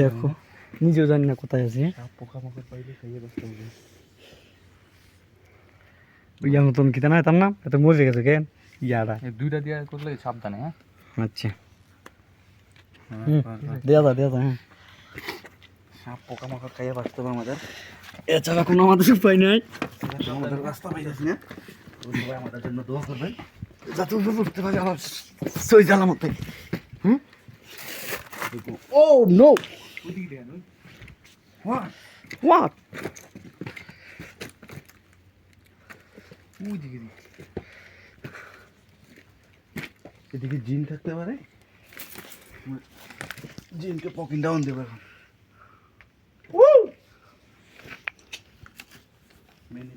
দেখো নিজেও জানি না কোথায় আছে। বসতে মতন কিতা না তার নাম? এত মরে গেছে কেন? এই দুইটা দিয়া করলে সাবধানে হ্যাঁ? আচ্ছা। দেয়া দা দেয়া দা হ্যাঁ। সাপ পোকামাকড় খাইয়ে বাঁচতে হবে আমাদের। এছাড়া কোনো আমাদের উপায় নাই। আমাদের রাস্তা পাই যাচ্ছি না আমাদের জন্য দোয়া করবেন। যাতে উপরে উঠতে পারে আমার সই জ্বালা মতো হুম ও নো হোয়াট এদিকে জিন থাকতে পারে? জিনকে পকিং ডাউন দেবে এখন। মিনি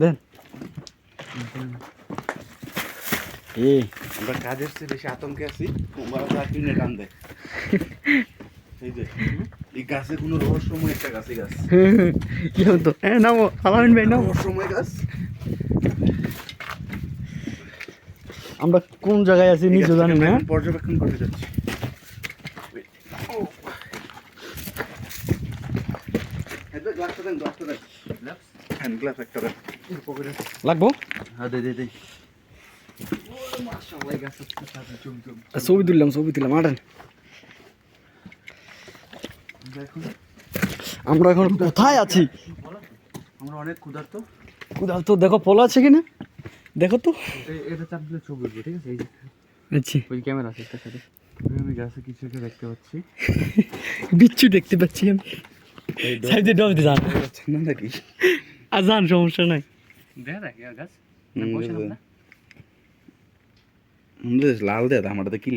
দেন। এই আমরা কাজের চেয়ে বেশি আতঙ্কে আছি। কিনে টান দেয় এই যে এই গাছে কোনো রহস্যময় একটা গাছে গাছ। কি হতো হ্যাঁ নামো আলামিন ভাই নামো। রহস্যময় গাছ। আমরা কোন জায়গায় আছি নিজে জানি না। হ্যাঁ? পর্যবেক্ষণ করতে যাচ্ছি। একটা লাগবো? হ্যাঁ দে দে দে। ছবি তুললাম ছবি তুললাম আটেন। আমরা এখন কোথায় আছি? আমরা অনেক ক্ষুধার্ত। তো দেখো পোলা আছে কিনা? দেখো তো। এটা চাপ দিলে ছবি উঠবে ঠিক আছে? এই যে আচ্ছা। ওই ক্যামেরা আছে একটা সাথে। আমি গাছে কিছু একটা দেখতে পাচ্ছি। বিচ্ছু দেখতে পাচ্ছি আমি। সাইডে ডব দিয়ে যান। না নাকি আর যান সমস্যা নাই। দেখা দেখ গাছ। হুম, বসে না। লাল দেয় আমার কি